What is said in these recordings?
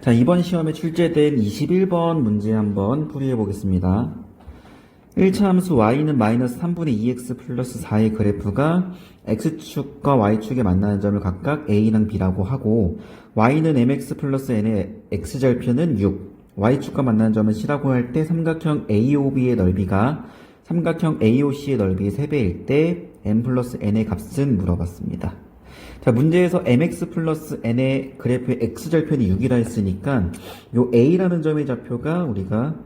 자, 이번 시험에 출제된 21번 문제 한번 풀이해 보겠습니다. 1차 함수 y는 마이너스 3분의 2x 플러스 4의 그래프가 x축과 y축에 만나는 점을 각각 a랑 b라고 하고 y는 mx 플러스 n의 x절편은 6, y축과 만나는 점은 c라고 할 때 삼각형 AOB의 넓이가 삼각형 AOC의 넓이의 3배일 때 m 플러스 n의 값은 물어봤습니다. 자, 문제에서 mx 플러스 n의 그래프의 x절편이 6이라 했으니까 요 a라는 점의 좌표가 우리가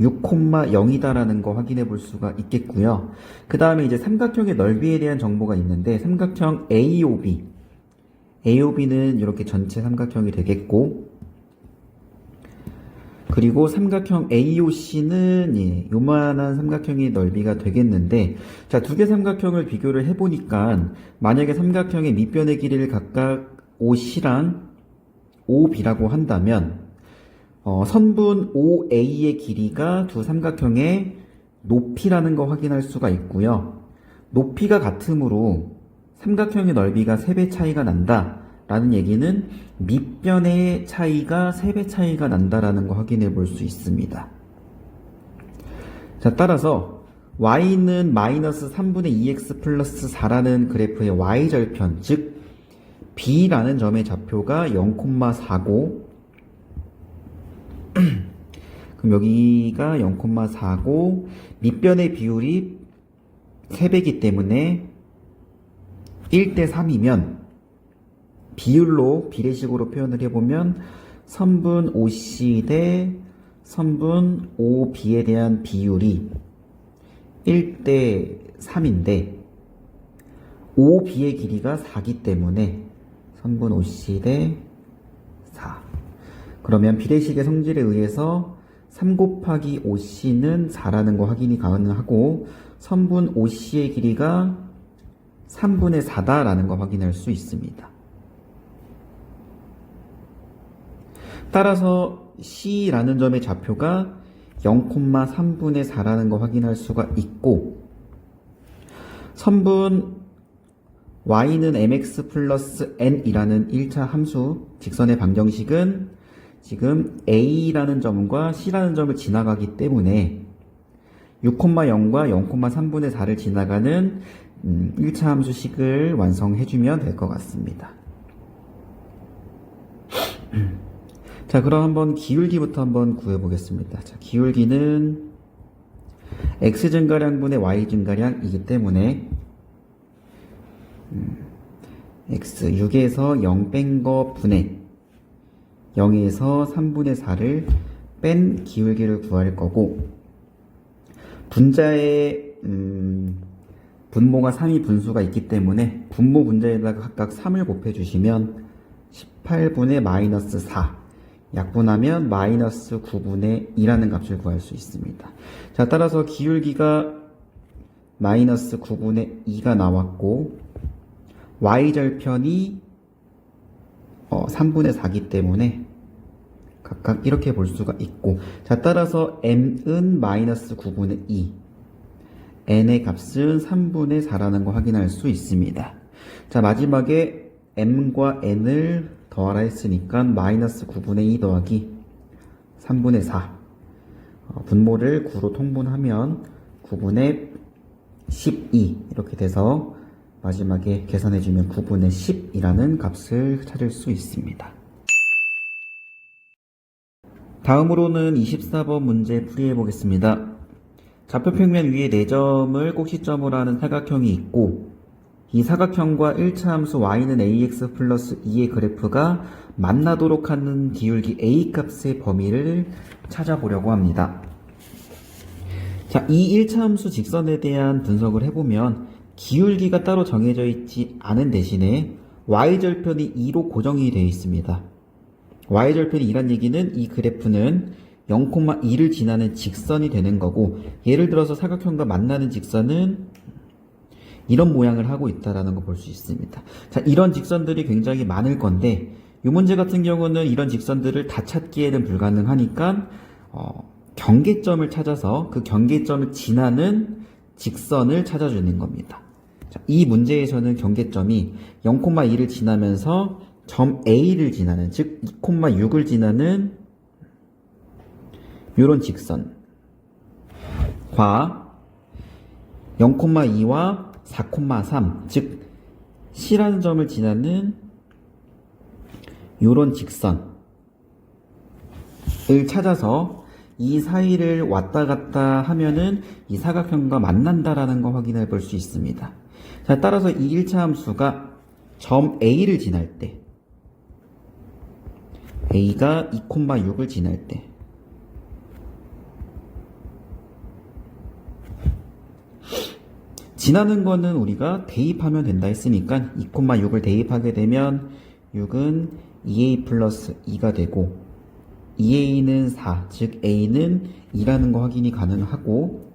6,0이다라는 거 확인해 볼 수가 있겠고요. 그 다음에 이제 삼각형의 넓이에 대한 정보가 있는데 삼각형 AOB AOB는 이렇게 전체 삼각형이 되겠고 그리고 삼각형 AOC는 예, 요만한 삼각형의 넓이가 되겠는데 자, 두 개 삼각형을 비교를 해보니까 만약에 삼각형의 밑변의 길이를 각각 OC랑 OB라고 한다면 어, 선분 OA의 길이가 두 삼각형의 높이라는 거 확인할 수가 있고요. 높이가 같으므로 삼각형의 넓이가 3배 차이가 난다. 라는 얘기는 밑변의 차이가 3배 차이가 난다라는 거 확인해 볼 수 있습니다. 자, 따라서 y는 마이너스 3분의 2x 플러스 4라는 그래프의 y절편, 즉 b라는 점의 좌표가 0,4고 그럼 여기가 0,4고 밑변의 비율이 3배기 때문에 1대 3이면 비율로 비례식으로 표현을 해보면 선분 OC 대 선분 OB에 대한 비율이 1대 3인데 OB의 길이가 4기 때문에 선분 OC 대 4. 그러면 비례식의 성질에 의해서 3 곱하기 OC는 4라는 거 확인이 가능하고 선분 OC의 길이가 3분의 4다라는 거 확인할 수 있습니다. 따라서 C라는 점의 좌표가 0,3분의 4라는 거 확인할 수가 있고 선분 y는 mx 플러스 n이라는 1차 함수 직선의 방정식은 지금 a라는 점과 c라는 점을 지나가기 때문에 6,0과 0,3분의 4를 지나가는 1차 함수식을 완성해주면 될 것 같습니다. 자, 그럼 한번 기울기부터 한번 구해보겠습니다. 자, 기울기는 x 증가량분의 y 증가량이기 때문에 음, x 6에서 0 뺀 거 분의 0에서 3분의 4를 뺀 기울기를 구할 거고 분자의 음, 분모가 3이 분수가 있기 때문에 분모 분자에다가 각각 3을 곱해 주시면 18분의 마이너스 4 약분하면 마이너스 9분의 2라는 값을 구할 수 있습니다. 자, 따라서 기울기가 마이너스 9분의 2가 나왔고 y절편이 어, 3분의 4기 때문에 각각 이렇게 볼 수가 있고 자 따라서 m은 마이너스 9분의 2 n의 값은 3분의 4라는 거 확인할 수 있습니다. 자 마지막에 m과 n을 더하라 했으니까 마이너스 9분의 2 더하기 3분의 4 어, 분모를 9로 통분하면 9분의 12 이렇게 돼서 마지막에 계산해주면 9분의 10이라는 값을 찾을 수 있습니다. 다음으로는 24번 문제 풀이해 보겠습니다. 좌표 평면 위에 4점을 꼭시점으로 하는 사각형이 있고 이 사각형과 1차 함수 y는 ax 플러스 2의 그래프가 만나도록 하는 기울기 a 값의 범위를 찾아보려고 합니다. 자, 이 1차 함수 직선에 대한 분석을 해보면 기울기가 따로 정해져 있지 않은 대신에 y절편이 2로 고정이 되어 있습니다. y절편이 2란 얘기는 이 그래프는 0,2를 지나는 직선이 되는 거고 예를 들어서 사각형과 만나는 직선은 이런 모양을 하고 있다라는 거볼수 있습니다. 자, 이런 직선들이 굉장히 많을 건데 이 문제 같은 경우는 이런 직선들을 다 찾기에는 불가능하니까 어, 경계점을 찾아서 그 경계점을 지나는 직선을 찾아주는 겁니다. 자, 이 문제에서는 경계점이 0,2를 지나면서 점 A를 지나는 즉 2,6을 지나는 요런 직선 과 0,2와 4,3, 즉 C라는 점을 지나는 요런 직선을 찾아서 이 사이를 왔다 갔다 하면은 이 사각형과 만난다라는 거 확인해 볼 수 있습니다. 자, 따라서 이 1차 함수가 점 A를 지날 때 A가 2,6을 지날 때 지나는 거는 우리가 대입하면 된다 했으니까 2,6을 대입하게 되면 6은 2a 플러스 2가 되고 2a는 4, 즉 a는 2라는 거 확인이 가능하고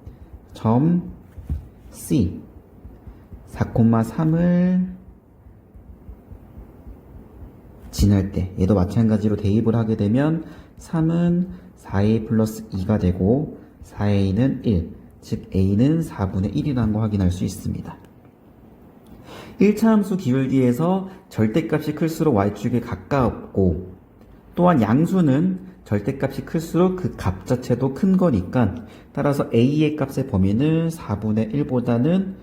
점 C 4,3을 지날 때 얘도 마찬가지로 대입을 하게 되면 3은 4a 플러스 2가 되고 4a는 1, 즉 a는 4분의 1이라는 거 확인할 수 있습니다. 1차 함수 기울기에서 절대값이 클수록 y축에 가까웠고 또한 양수는 절대값이 클수록 그 값 자체도 큰 거니까 따라서 a의 값의 범위는 4분의 1보다는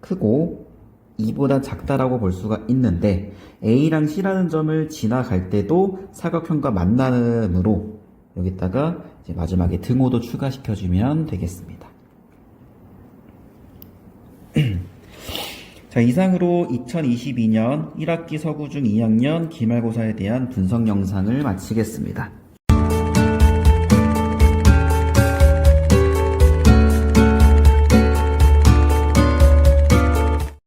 크고 2보다 작다라고 볼 수가 있는데 a랑 c라는 점을 지나갈 때도 사각형과 만나므로 여기다가 마지막에 등호도 추가시켜주면 되겠습니다. 자, 이상으로 2022년 1학기 서구중 2학년 기말고사에 대한 분석 영상을 마치겠습니다.